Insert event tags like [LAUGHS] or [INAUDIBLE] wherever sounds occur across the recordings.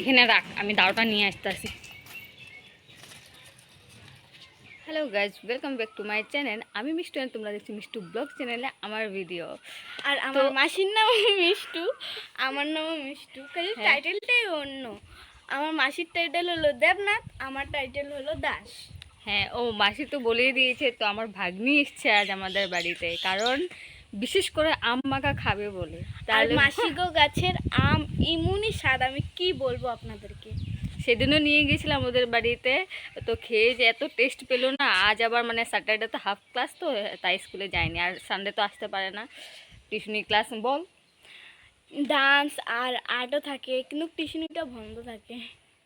এখানে রাখ আমি দাওটা নিয়ে আসতেছি। Hello guys welcome back to my channel আমি মিষ্টু and তোমরা দেখছি মিষ্টু ব্লগ চ্যানেলে আমার ভিডিও আর আমার মাসির নাম মিষ্টু আমার নামও মিষ্টু হ্যাঁ। টাইটেলটাই অন্য। আমার মাসির টাইটেল হলো দেবনাথ আমার টাইটেল হলো দাস। হ্যাঁ ও মাসি তো বলেই দিয়েছে তো আমার ভাগ্নি এসছে আজ আমাদের বাড়িতে। কারণ বিশেষ করে আম মাখা খাবে বলে। আর মাসিগো গাছের আম ইমুনি স্বাদ আমি কি বলব আপনাদেরকে? সেদিনও নিয়ে গেছিলাম ওদের বাড়িতে তো খেয়ে যে এত টেস্ট পেল না আজ আবার মানে স্যাটারডে তো হাফ ক্লাস তো তাই স্কুলে যায়নি আর সানডে তো আসতে পারে না। টিউশনি ক্লাস বল। ডান্স আর আর্টও থাকে কিন্তু টিউশনিটা বন্ধ থাকে।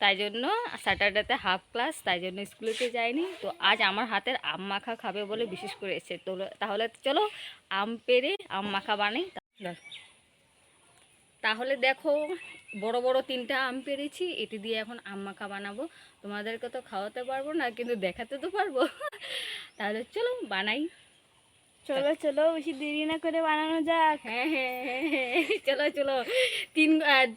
তাই জন্য স্যাটারডেতে হাফ ক্লাস তাই জন্য স্কুলেতে যায়নি তো আজ আমার হাতের আম মাখা খাবে বলে বিশেষ করে এসেছে। তো তাহলে চলো আম পেরে আম মাখা বানাই। তাহলে দেখো বড় বড় তিনটা আম পেরেছি এটি দিয়ে এখন আম মাখা বানাবো। তোমাদেরকে তো খাওয়াতে পারব না কিন্তু দেখাতে তো পারব। তাহলে চলো বানাই। চলো চলো, বেশি দেরি না করে বানানো যাক। হ্যাঁ হ্যাঁ হ্যাঁ হ্যাঁ। চলো চলো। তিন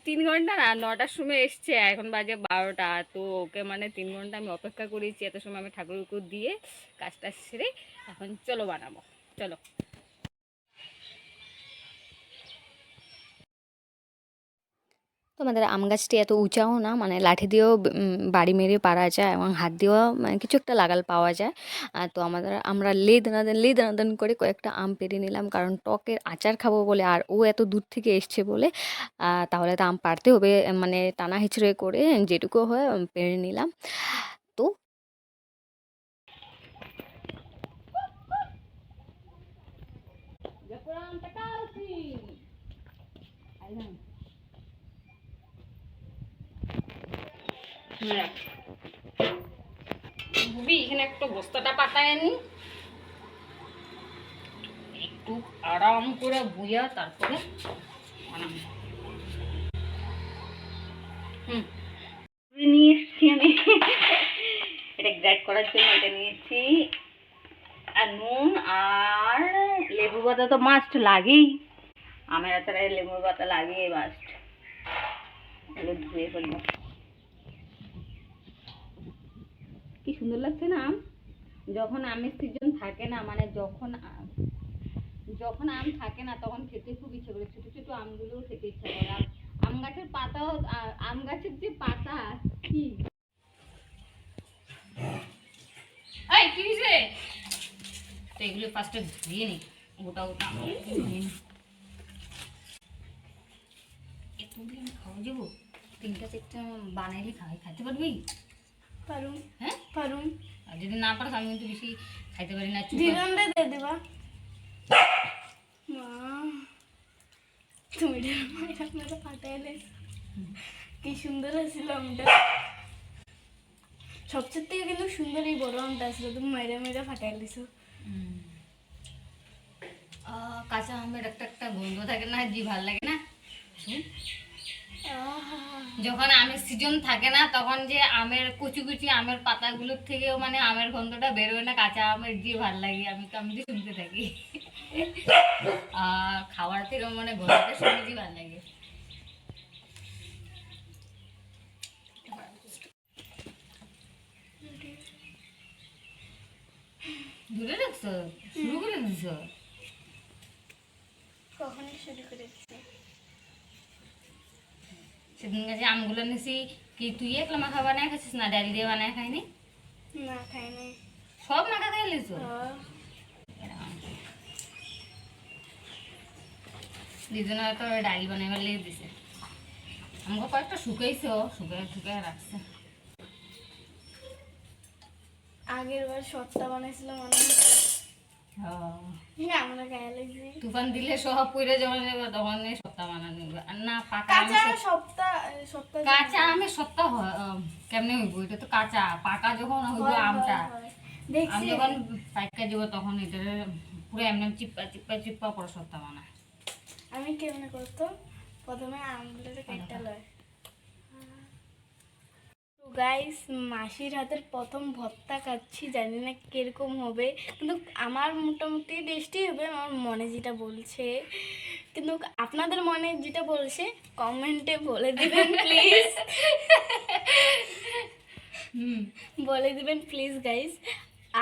তিন ঘণ্টা না, নটার সময় এসছে, এখন বাজে বারোটা। তো ওকে মানে তিন ঘণ্টা আমি অপেক্ষা করেছি, এত সময় আমি ঠাকুরকে দিয়ে কাজটা সেরে এখন চলো বানাবো। চলো। তো আমাদের আম গাছটি এত উঁচাও না মানে লাঠি দিয়েও বাড়ি মেরে পারা যায় এবং হাত দিয়েও মানে কিছু একটা লাগাল পাওয়া যায়। তো আমাদের, আমরা লে দানাদান লে দানাদান করে কয়েকটা আম পেরে নিলাম কারণ টকের আচার খাব বলে আর ও এত দূর থেকে এসছে বলে তাহলে তো আম পারতে হবে মানে টানা হিচড়ে করে যেটুকু হয় পেরে নিলাম। তো বুবি, এখানে একটু বস্তাটা পাতায় আনি। একটু আরাম করে বুঝা তারপরে হুম। নিয়ে এসছি আমি। এটা গ্রাইড করার জন্য এটা নিয়েছি আর নুন আর লেবু পাতা তো মাস্ট লাগেই। আমের আচারে লেবুর পাতা লাগেই মাস্ট এগুলো ধুয়ে ফেলব। সুন্দর লাগছে না আম যখন আমের সিজন থাকে না মানে যখন যখন আম থাকে না, তখন খেতে খুব ইচ্ছে করে। ছোটো ছোটো আমগুলোও খেতে ইচ্ছা করে। আম গাছের পাতাও আম গাছের যে পাতা, কি? কি এগুলো ফার্স্টে ধুয়ে নি, গোটা গোটা। খাওয়া যাব? তিনটা চারটা বানাইলে খাই খাইতে পারবি? পারুম হ্যাঁ? পারুম। আর যদি না পারো আমি কিন্তু বেশি খাইতে পারি না চুপ। দিদন্দে দে দেবা। মা তুমি আপনারা পাঠাইলে কি সুন্দর আছিল আমটা। সবচেয়ে থেকে কিন্তু সুন্দর এই বড় আমটা আসলো তুমি মাইরা মাইরা ফাটাই দিছো। কাঁচা আমের একটা একটা গন্ধ থাকে না জি ভালো লাগে না? হুম? যখন আমের সিজন থাকে না, তখন যে আমের কুচি কুচি আমের পাতাগুলোর থেকেও মানে আমের গন্ধটা বেরোয় না, কাঁচা আমের যে ভালো লাগে, আমি তো আমি তো শুনতে থাকি। আর খাওয়ার থেকে মানে গন্ধটা শুনে যে ভালো লাগে। দূরে রাখছো? শুরু করে দিছো? কখন শুরু করেছি সেদিন যে আমগুলো নিছি কি তুই একলা মাখা বানায় খাচ্ছিস না? ডাল দিয়ে বানায় খাইনি? না খাই নাই। সব মাখা খাই লিছো দিদিনা তো ডালি বানাইবার লেগে দিছে। আমাকে কয়েকটা শুকাইছে ও শুকাই শুকাই রাখছে। আগের বার সপ্তাহ বানাইছিলাম মনে তুফান দিলে সব যখন যাবে তখন সপ্তাহ। আর না পাকা কাঁচা সপ্তাহ সপ্তাহ কাঁচা আমের সপ্তাহ হয় কেমনে হইব? এটা তো কাঁচা। পাকা যখন হইব হয়, হয়, আমটা। হয়। আমি যখন পাইকা যাব তখন এটা পুরো এমনি চিপ্পা চিপ্পা চিপ্পা পরে সপ্তাহ বানায়। আমি কেমনে করতো প্রথমে আমগুলোতে কেটে লয়। তো গাইস মাসির হাতের প্রথম ভর্তা খাচ্ছি জানি না কীরকম হবে। কিন্তু আমার মোটামুটি টেস্টি হবে আমার মনে যেটা বলছে। কিন্তু আপনাদের মনে যেটা বলছে কমেন্টে বলে দিবেন প্লিজ বলে দিবেন প্লিজ গাইস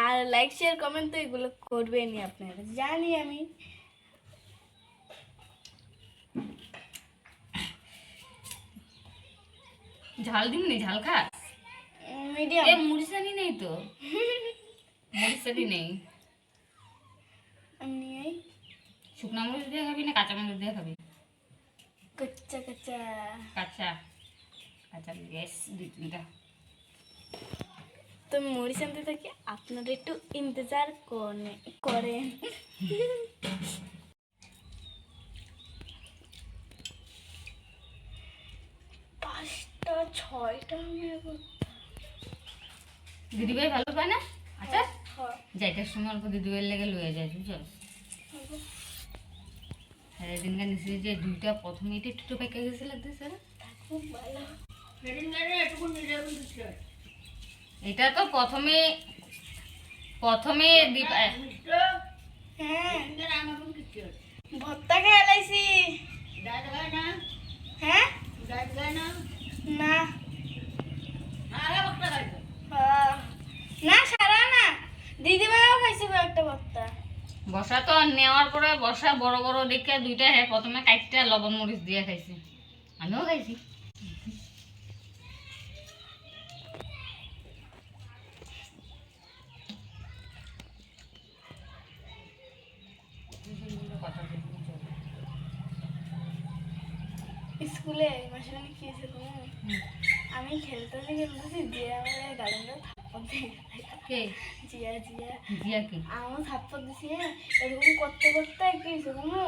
আর লাইক শেয়ার কমেন্ট তো এগুলো করবেনই আপনারা জানি আমি। ঝাল দিমনি ঝাল খা। মিডিয়াম। এ মুড়িসানি নেই তো? মুড়িসানি নেই। আমি এই শুকনা মরিচ দিয়ে খাবি না কাঁচা মরিচ দিয়ে খাবি? কচ্চা কচ্চা। কাঁচা। কাঁচা গ্যাস দুই তিনটা। তো মুড়ি শান্তি থেকে আপনারা একটু ইন্তজার করে করেন। পাঁচটা ছয়টা মেয়ে দিদিভাই ভালো পায় না? আচ্ছা। হয় যাইটার সময় অল্প দিদিভাইয়ের লেগে লয়ে যায় বুঝছ? নিচে যে দুইটা প্রথমে এটা একটু পেকে গেছে লাগতেছে না? এটা তো প্রথমে প্রথমে হ্যাঁ। ভর্তা খেয়ে হ্যাঁ না? হ্যাঁ। না সারা না। দিদিভাইও খাইছে একটা ভর্তা। বসা তো নেওয়ার পরে বসা বড় বড় দেখে দুইটা হ্যাঁ প্রথমে কাইটটা লবণ মরিচ দিয়ে খাইছি। আমিও খাইছি। স্কুলে মাসে ছিল আমি খেলতেছি খেলতেছি যে আমার গার্ডেনটা দিয়ে গেছে। কে? জিয়া জিয়া। জিয়া কি? আমার থাপ্পড় দিছি। এরকম করতে করতে কি হয়েছে কোনো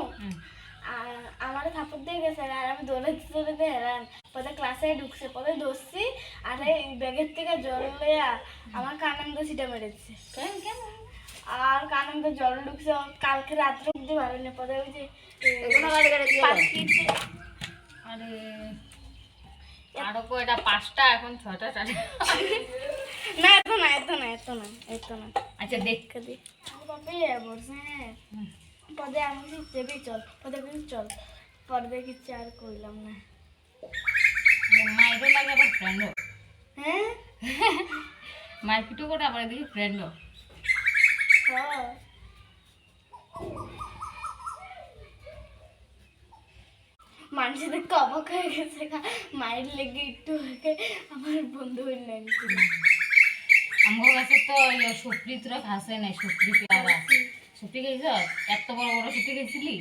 আমার থাপ্পড় দিয়ে গেছে আর আমি দৌড়াতে দৌড়াতে হেরান পরে ক্লাসে ঢুকছে পরে ধরছি আর এই ব্যাগের থেকে জল লইয়া আমার মধ্যে সিটা মেরেছে। কেন কেন? আর কানের জল ঢুকছে কালকে রাত্রে অব্দি ভালো নেই পরে ওই যে। পাখিতে আরে আরও কো এটা পাঁচটা? এখন সাড়ে [LAUGHS] না এত না এত না এত না এত না। আচ্ছা দেখ। দেখে। দি বাপে বলছে হ্যাঁ হুম। পদে আমি দেবি চল। পদে চল। আর করলাম না। মায়েরও লাগে আবার ফ্রেন্ডও হ্যাঁ? মায়ের পিঠও করে আবার দেখি ফ্রেন্ডও হ্যাঁ মানুষের অবাক হয়ে গেছে মায়ের লেগে একটু আমার বন্ধু হইলেন আমার কাছে তো সুপ্রি তোরা খাসে নাই সুপ্রি পেয়ারা। সুপ্রি খাইছ এত বড় বড় সুপ্রি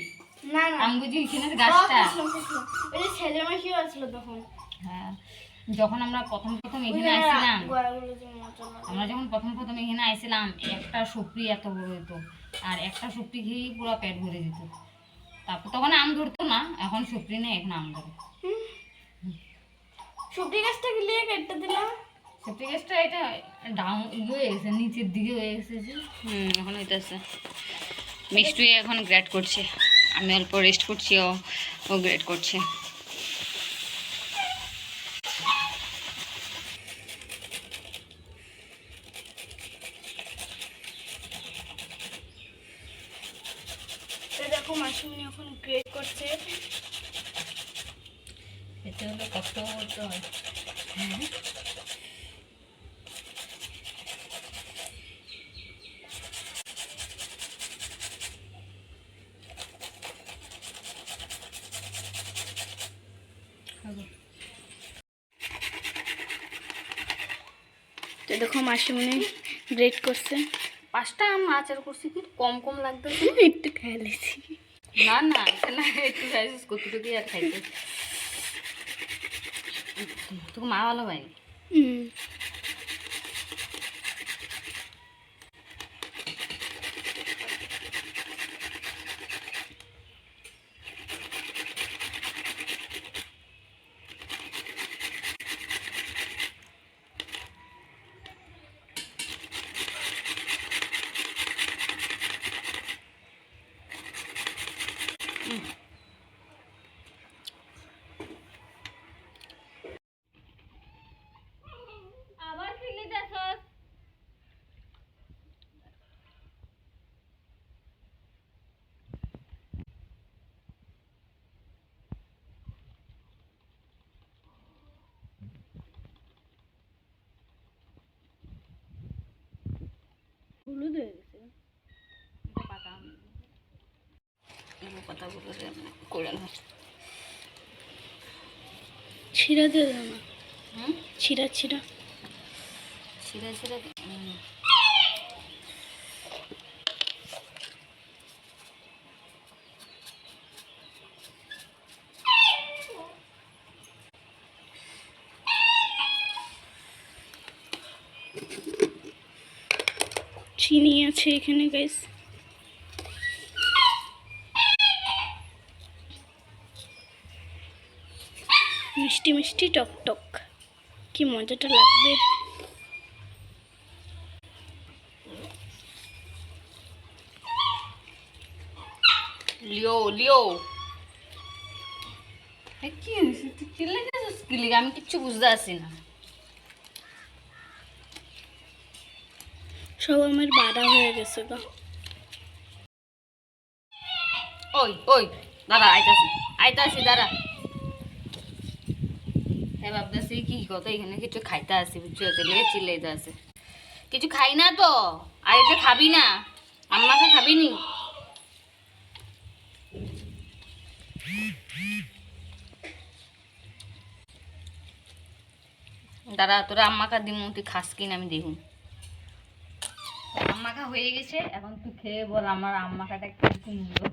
না না। আমি বুঝি এখানে গাছটা। ওই যে ছেলে মাসিও আসলো তখন। হ্যাঁ। যখন আমরা প্রথম প্রথম এখানে লাগে। আমরা যখন প্রথম প্রথম এখানে আসছিলাম একটা সুপ্রি এত বড় হতো আর একটা সুপ্রি খেয়েই পুরো পেট ভরে যেত। তারপর তখন আম ধরতো না এখন সুপ্রি নেই এখন আম ধরে। সুপ্রি গাছটা গিলিয়ে কেটে দিলাম? সুপ্রি গাছটা এটা ডাউন ইয়ে হয়ে গেছে নিচের দিকে হয়ে গেছে হুম এখন হইতেছে মিষ্টি এখন গ্রেড করছে। আমি অল্প রেস্ট করছি ও ও গ্রেড করছে তো দেখো মাসিমণি এখন গ্রেড করছে এতে হলে কষ্ট করতে হয় তো দেখো মাসিমণি ব্রেড করছে। পাঁচটা আম আচার করছি কিন্তু কম কম লাগতো [LAUGHS] একটু খেয়ে লিছি না না না একটু খাইছিস কতটুকু আর খাইতে? [LAUGHS] তোকে মা ভালো পাইনি হলুদ হয়ে গেছে পাকা আম করে নাও ছিঁড়া দিয়ে দাও না। ছিঁড়া ছিঁড়া। ছিঁড়া ছিঁড়ে হুম। চিনি আছে এখানে গাইস মিষ্টি মিষ্টি টক টক কি মজাটা লাগবে লিও লিও এ কি হয়েছে তুই চিল্লে যাচ্ছিস কি লিগে? আমি কিচ্ছু বুঝতে পারছি না সব আমার বাড়া হয়ে গেছে গো। ওই ওই, দাঁড়া, আইতাছি আইতাছি, দাঁড়া। হ্যাঁ কি কিছু তো কিছু খাই না তো, আর এটা খাবি না, আম্মাকে খাবি নি? দাঁড়া, তোরা আম্মাকা দিমু, তুই খাস কিনা, আমি দেখুন। আম্মাকা হয়ে গেছে এখন তুই খেয়ে বল আমার আম্মাকাটা কীরকম হলো।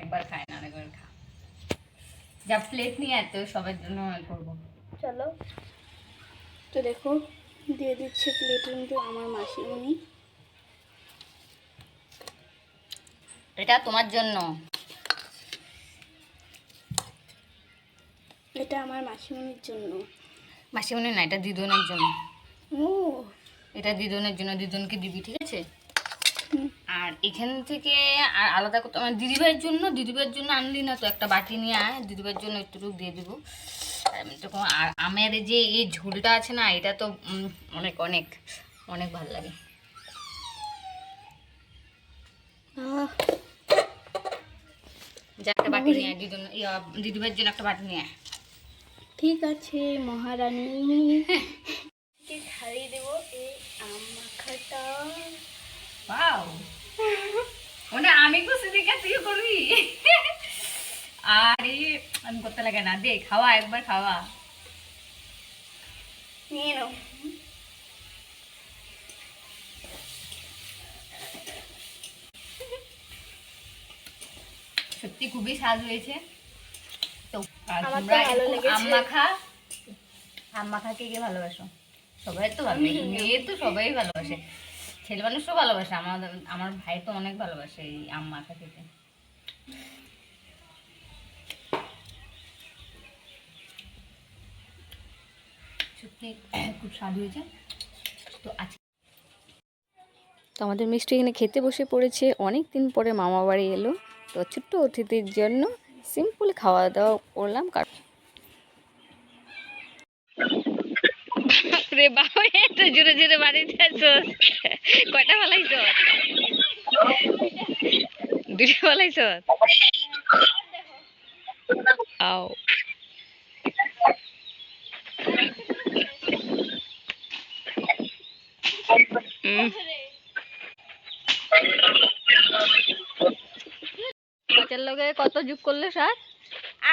একবার খায় না আরেকবার খা। যা প্লেট নিয়ে এত সবার জন্য আমি করব। চলো। তো দেখো দিয়ে দিচ্ছে প্লেটের মধ্যে আমার মাসিমণি। এটা তোমার জন্য। এটা আমার মাসিমণির জন্য। মাসিমণি না এটা দিদনের জন্য। ও। এটা দিদনের জন্য দিদুনকে দিবি ঠিক আছে? আর এখান থেকে আর আলাদা করতে আমার দিদিভাইয়ের জন্য দিদিভাইয়ের জন্য আনলি না তো একটা বাটি নিয়ে আয়। দিদিভাইয়ের জন্য একটু দিয়ে দেবো। আর আমি তো আর আমের যে এই ঝোলটা আছে না এটা তো অনেক অনেক অনেক ভালো লাগে। আহ, যা একটা বাটি নিয়ে দিদুন দিদিভাইয়ের জন্য একটা বাটি নিয়ে ঠিক আছে মহারানী। খাইয়ে দেবো এই আম মাখাটা। ওয়াও। মানে আমি খুশি দেখে তুই করবি। আরে আমি করতে লাগে না দে খাওয়া একবার খাওয়া। নিয়ে নাও। সত্যি খুবই স্বাদ হয়েছে। তো আমার তো তোমরা ভালো এরকম আম মাখা কে কে ভালোবাসো? সবাই তো মেয়ে তো সবাই ভালোবাসে। ছেলে মানুষও ভালোবাসে আমাদের আমার ভাই তো অনেক ভালোবাসে এই আম মাখা খেতে। সত্যি খুব স্বাদ হয়েছে। তো আজকে তো আমাদের মিষ্টি এখানে খেতে বসে পড়েছে। অনেক দিন পরে মামা বাড়ি এলো। তো ছোট্ট অতিথির জন্য সিম্পল খাওয়া দাওয়া করলাম। কারণ রে বাবা এত জোরে জোরে বাড়িতে আসছস কয়টা আও। উম। মাছের লগে কত যুগ করলে স্যার?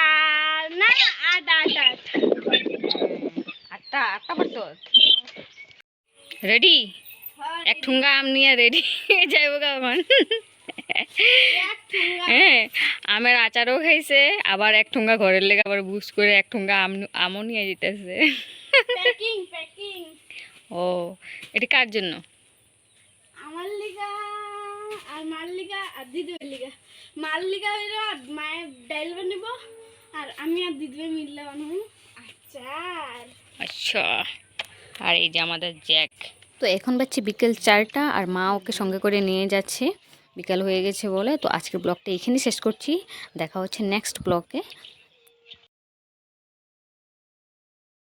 আর না আট আট আট। আটটা আটটা রেডি? এক ঠুঙ্গা আম নিয়ে রেডি যাইব গা আমার হ্যাঁ আমের আচারও খাইছে আবার এক ঠুঙ্গা ঘরের লেগে আবার বুস করে এক ঠুঙ্গা আম আমও নিয়ে যেতেছে। Packing packing. ও এটা কার জন্য আমার লিগা আর মার লিগা আর দিদির লিগা মার লিগা হইল আর মায়ের ডাইল বানিব আর আমি আর দিদির মিললে বানাবো। আচার আচ্ছা। আর এই যে আমাদের জ্যাক। তো এখন পাচ্ছি বিকেল চারটা আর মা ওকে সঙ্গে করে নিয়ে যাচ্ছে। বিকাল হয়ে গেছে বলে। তো আজকের ব্লগটা এখানেই শেষ করছি। দেখা হচ্ছে নেক্সট ব্লগে।